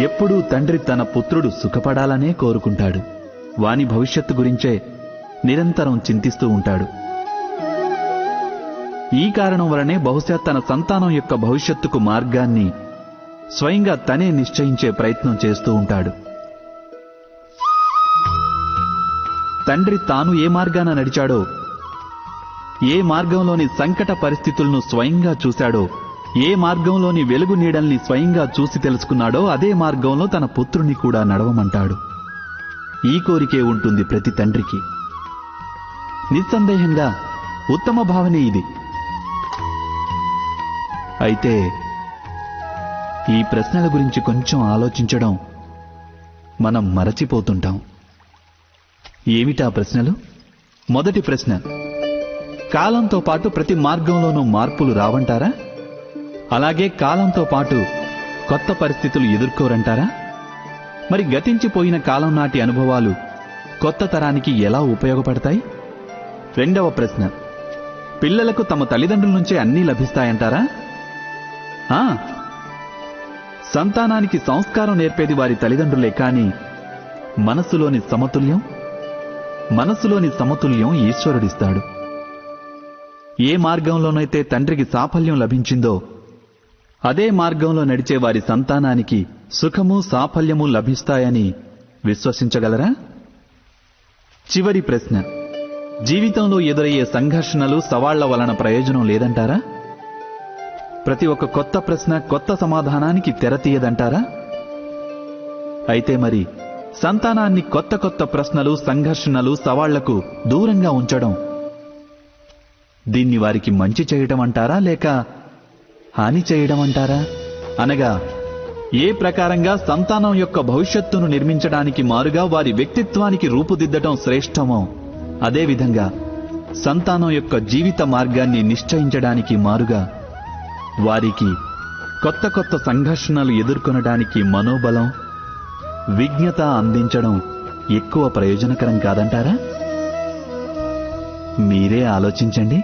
ఎప్పుడూ తండ్రి తన పుత్రుడు సుఖపడాలనే కోరుకుంటాడు. వాని భవిష్యత్తు గురించే నిరంతరం చింతిస్తూ ఉంటాడు. ఈ కారణం వలనే బహుశా తన సంతానం యొక్క భవిష్యత్తుకు మార్గాన్ని స్వయంగా తనే నిశ్చయించే ప్రయత్నం చేస్తూ ఉంటాడు. తండ్రి తాను ఏ మార్గాన నడిచాడో ఏ మార్గంలోని సంకట పరిస్థితులను స్వయంగా చూశాడో ఏ మార్గంలోని వెలుగు నీడల్ని స్వయంగా చూసి తెలుసుకున్నాడో అదే మార్గంలో తన పుత్రుని కూడా నడవమంటాడు. ఈ కోరికే ఉంటుంది ప్రతి తండ్రికి. నిస్సందేహంగా ఉత్తమ భావనే ఇది. అయితే ఈ ప్రశ్నల గురించి కొంచెం ఆలోచించడం మనం మరచిపోతుంటాం. ఏమిటా ప్రశ్నలు? మొదటి ప్రశ్న. కాలంతో పాటు ప్రతి మార్గంలోనూ మార్పులు రావంటారా? అలాగే కాలంతో పాటు కొత్త పరిస్థితులు ఎదుర్కోరంటారా? మరి గతించిపోయిన కాలం నాటి అనుభవాలు కొత్త తరానికి ఎలా ఉపయోగపడతాయి? రెండవ ప్రశ్న. పిల్లలకు తమ తల్లిదండ్రుల నుంచే అన్నీ లభిస్తాయంటారా? ఆ! సంతానానికి సంస్కారం నేర్పేది వారి తల్లిదండ్రులే కాని మనస్సులోని సమతుల్యం మనస్సులోని సమతుల్యం ఈశ్వరుడిస్తాడు. ఏ మార్గంలోనైతే తండ్రికి సాఫల్యం లభించిందో అదే మార్గంలో నడిచే వారి సంతానానికి సుఖము సాఫల్యము లభిస్తాయని విశ్వసించగలరా? చివరి ప్రశ్న. జీవితంలో ఎదురయ్యే సంఘర్షణలు సవాళ్ళ వలన ప్రయోజనం లేదంటారా? ప్రతి ఒక్క కొత్త ప్రశ్న కొత్త సమాధానానికి తెరతీయదంటారా అయితే మరి సంతానాన్ని కొత్త కొత్త ప్రశ్నలు సంఘర్షణలు సవాళ్ళకు దూరంగా ఉంచడం దీన్ని వారికి మంచి చేయటం అంటారా లేక హాని చేయడం అంటారా అనగా ఏ ప్రకారంగా సంతానం యొక్క భవిష్యత్తును నిర్మించడానికి మారుగా వారి వ్యక్తిత్వానికి రూపుదిద్దటం శ్రేష్టమో అదేవిధంగా సంతానం యొక్క జీవిత మార్గాన్ని నిశ్చయించడానికి మారుగా వారికి కొత్త కొత్త సంఘర్షణలు ఎదుర్కొనడానికి మనోబలం విజ్ఞత అందించడం ఎక్కువ ప్రయోజనకరం కాదంటారా? మీరే ఆలోచించండి.